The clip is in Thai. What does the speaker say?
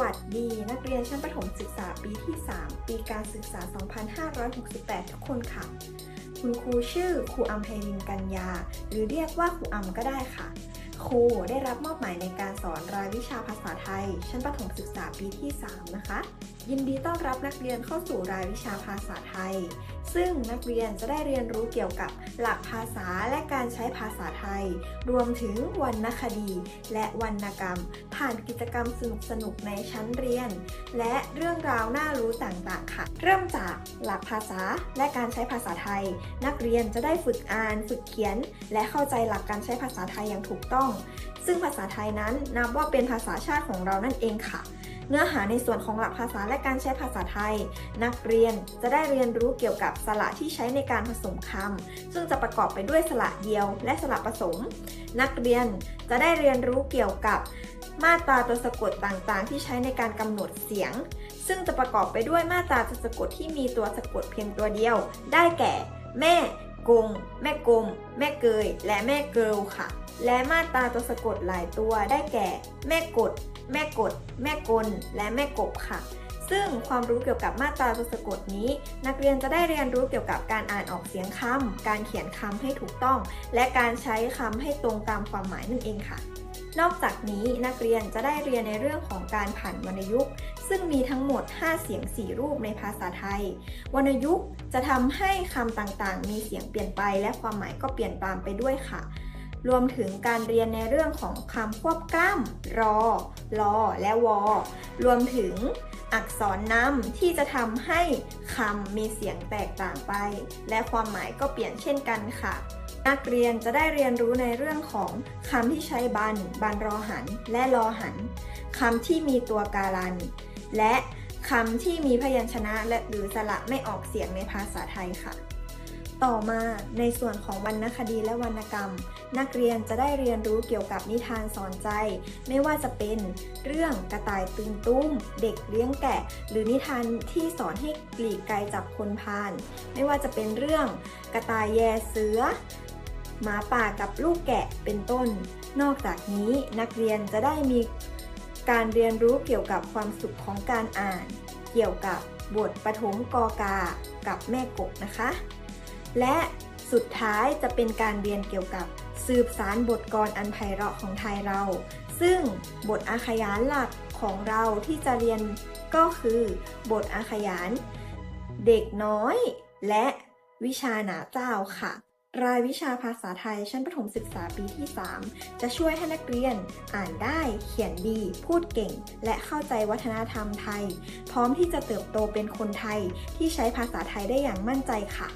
วัสดี นักเรียนชั้นประถมศึกษาปีที่ 3 ปีการศึกษา 2568 ทุกคนค่ะ คุณครูชื่อครูอัมไพรินกัญญา หรือเรียกว่าครูอัมก็ได้ค่ะ ครูได้รับมอบหมายในการสอนรายวิชาภาษาไทย ชั้นประถมศึกษาปีที่ 3 นะคะ ยินดีต้อนรับนักเรียนเข้าสู่รายวิชาภาษาไทย ซึ่งนักเรียนจะได้เรียนรู้เกี่ยวกับหลักภาษาและการใช้ภาษาไทย รวมถึงวรรณคดี และวรรณกรรม ผ่านกิจกรรมสนุกๆในชั้นเรียน และเรื่องราวน่ารู้ต่างๆค่ะ เริ่มจากหลักภาษาและการใช้ภาษาไทย นักเรียนจะได้ฝึกอ่าน ฝึกเขียน และเข้าใจหลักการใช้ภาษาไทยอย่างถูกต้อง ซึ่งภาษาไทยนั้นนับว่าเป็นภาษาชาติของเรานั่นเองค่ะ เนื้อหาในส่วนของหลักภาษาและการใช้ภาษาไทย นักเรียนจะได้เรียนรู้เกี่ยวกับสระที่ใช้ในการผสมคำซึ่งจะประกอบไปด้วยสระเดียวและสระผสม นักเรียนจะได้เรียนรู้เกี่ยวกับมาตราตัวสะกดต่างๆ ที่ใช้ในการกำหนดเสียง ซึ่งจะประกอบไปด้วยมาตราตัวสะกดที่มีตัวสะกดเพียงตัวเดียว ได้แก่ แม่ กง แม่กลมแม่เกย และแม่เกิลค่ะ และมาตราตัวสะกดหลายตัวได้แก่ แม่กด แม่กด แม่กล และแม่กบค่ะ ซึ่งความรู้เกี่ยวกับมาตราตัวสะกดนี้ นักเรียนจะได้เรียนรู้เกี่ยวกับการอ่านออกเสียงคำการเขียนคำให้ถูกต้อง และการใช้คำให้ตรงตามความหมายนั่นเองค่ะนอกจากนี้นักเรียนจะได้เรียนในเรื่องของการผันวรรณยุกต์ซึ่งมีทั้งหมด 5 เสียง 4 รูปในภาษาไทย วรรณยุกต์จะทำให้คำต่างๆ มีเสียงเปลี่ยนไป และความหมายก็เปลี่ยนตามไปด้วยค่ะ รวมถึงการเรียนในเรื่องของคำควบกล้ำรอ ลอ และวอ รวมถึงอักษรนำที่จะทำให้คำมีเสียงแตกต่างไป และความหมายก็เปลี่ยนเช่นกันค่ะ นักเรียนจะได้เรียนรู้ในเรื่องของคำที่ใช้บัน บันรอหัน และรอหันคำที่มีตัวการัน และคำที่มีพยัญชนะและหรือสระไม่ออกเสียงในภาษาไทยค่ะ ต่อมาในส่วนของวรรณคดีและวรรณกรรม นักเรียนจะได้เรียนรู้เกี่ยวกับนิทานสอนใจ ไม่ว่าจะเป็นเรื่องกระต่ายตื่นตุ้ม เด็กเลี้ยงแกะ หรือนิทานที่สอนให้หลีกไกลจากคนพาลไม่ว่าจะเป็นเรื่องกระต่ายแยเสือหมาป่ากับลูกแกะเป็นต้น นอกจากนี้นักเรียนจะได้มีการเรียนรู้เกี่ยวกับความสุขของการอ่าน เกี่ยวกับบทปฐมกอกา กับแม่กบนะคะ และสุดท้ายจะเป็นการเรียนเกี่ยวกับสืบสารบทกลอนอันไพเราะของไทยเรา ซึ่งบทอาขยานหลักของเราที่จะเรียนก็คือบทอาขยาน เด็กน้อย และวิชาหนาเจ้าค่ะ รายวิชาภาษาไทยชั้นประถมศึกษาปีที่ 3 จะช่วยให้นักเรียนอ่านได้ เขียนดี พูดเก่ง และเข้าใจวัฒนธรรมไทย พร้อมที่จะเติบโตเป็นคนไทยที่ใช้ภาษาไทยได้อย่างมั่นใจค่ะ